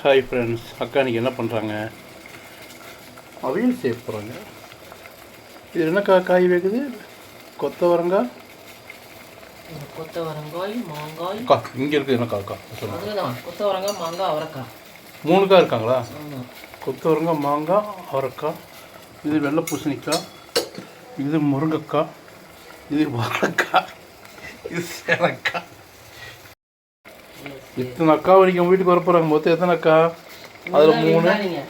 Hi friends அக்கா இன்றைக்கி என்ன பண்ணுறாங்க அவியல் செய்ய போகிறாங்க இது என்னக்கா காய் வைக்குது கொத்தவரங்காய் கொத்தவரங்காய் மாங்காய். அக்கா இங்கே இருக்குது என்னக்கா அக்கா கொத்தவரங்காய் மாங்காய் அவரைக்காய் மூணுக்கா இருக்காங்களா? ஆமாம் கொத்தவரங்காய் மாங்காய் அவரைக்காய் இது வெள்ளை பூசணிக்காய் இது முருங்கைக்காய் இது வாழைக்காய் இது சேனக்காய் இத்தனை அக்கா வரைக்கும் வீட்டுக்கு வர போகிறாங்க மொத்தம் எத்தனை அக்கா? அதில் மூணு. நீங்கள்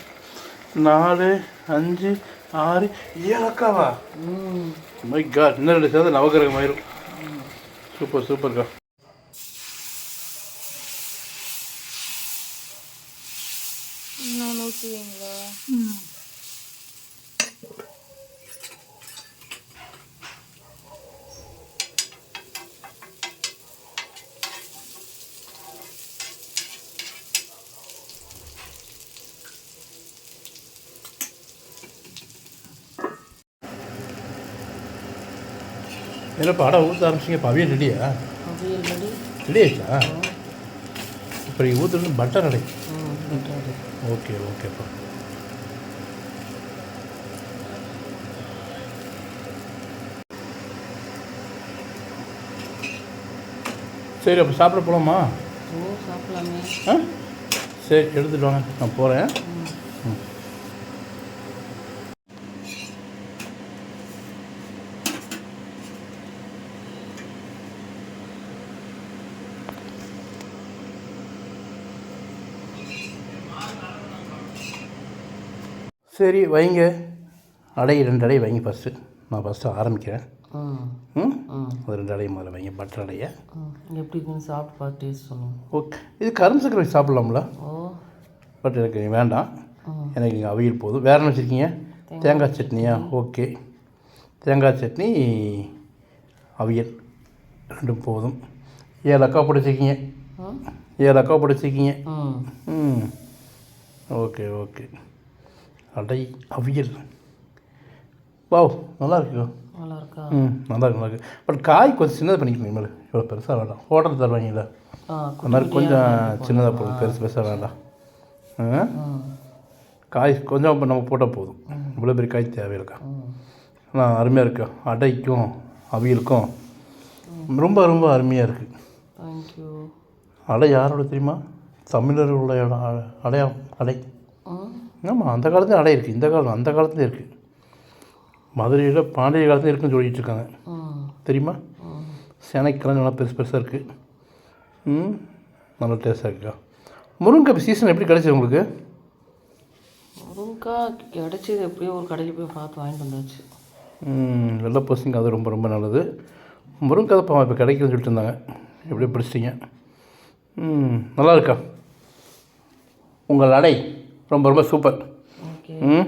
நாலு அஞ்சு ஆறு ஏழு அக்காவா? ம் மை காட் இன்னும் ரெண்டு சேர்ந்து நவகிரகம் ஆயிரும். சூப்பர் சூப்பர்க்கா இன்னும் ஊற்றுவீங்களா என்னப்பா அடை ஊற்ற ஆரம்பிச்சிங்க இப்போ அவியல் ரெடியா ரெடி ஆயிடுச்சா இப்போ நீங்கள் ஊற்றுறது பட்டர் அடை ம் ஓகே ஓகேப்பா சரி அப்போ சாப்பிட போகலாமா சாப்பிடலாமே ஆ சரி எடுத்துட்டு வாங்க நான் போகிறேன் சரி வைங்க. அடை ரெண்டு அடை வைங்க ஃபஸ்ட்டு நான் ஃபஸ்ட்டு ஆரம்பிக்கிறேன். ம். அது ரெண்டு அடை முதல்ல வைங்க பட்டர் அடையை. எப்படி சாப்பிட்டு பார்த்து டேஸ்ட் சொல்லுங்கள் ஓகே இது கரும்பு சக்கரை சாப்பிட்லாம்ல? பட் எனக்கு வேண்டாம். எனக்கு இங்கே அவியல் போதும். வேறு என்ன வச்சுருக்கீங்க? தேங்காய் சட்னியா ஓகே தேங்காய் சட்னி அவியல். ரெண்டும் போதும். ஏலக்காய் பிடிச்சிக்கிங்க ம். ஏலக்காய் பிடிச்சிக்கிங்க ம். ம். ஓகே ஓகே அடை அவியல். வாவ் நல்லா இருக்குக்கா நல்லா இருக்கா? ம் நல்லா இருக்கு நல்லா இருக்கு. பட் காய் கொஞ்சம் சின்னது பண்ணிக்கணும் மேலே. இவ்வளோ பெருசாக வேண்டாம். ஹோட்டல் தருவாங்கல்ல. அந்த மாதிரி கொஞ்சம் சின்னதாக போதும். பெருசு பெருசாக வேண்டாம். காய் கொஞ்சம் இப்ப நம்ம போட்டால் போதும். இவ்வளோ பெரிய காய் தேவையில்லைக்கா. ஆனால் அருமையாக இருக்கு. அடைக்கும் அவியலுக்கும். ரொம்ப ரொம்ப அருமையாக இருக்குது தேங்க்யூ அடை யாரோட தெரியுமா? தமிழர்களோட இடம் அ- அடையாளம் அடை. ஆமாம் அந்த காலத்துலேயும் அடை இருக்குது இந்த காலம் அந்த காலத்துலேயும் இருக்குது மதுரையில் பாண்டிய காலத்துலேயும் இருக்குன்னு சொல்லிட்டு இருக்காங்க. தெரியுமா? சேனைக்கெல்லாம் நல்லா பெருசு பெருசாக இருக்குது ம் நல்ல டேஸ்ட்டாக இருக்குக்கா முருங்கை சீசன் எப்படி கிடைச்சது உங்களுக்கு? முருங்கைக்காய் கிடைச்சது எப்படியோ ஒரு கடையில் போய் பார்த்து வாங்கிட்டு வந்தாச்சு. ம், வெள்ளை பூசணிங்க அது ரொம்ப ரொம்ப நல்லது. முருங்கை பாவம் இப்போ கிடைக்குதுன்னு சொல்லிட்டு இருந்தாங்க. எப்படியோ பிடிச்சிட்டிங்க. ம் நல்லா இருக்கா? உங்கள் அடை ரொம்ப ரொம்ப சூப்பர். ம்?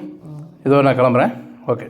இதோ நான் கிளம்புறேன். ஓகே.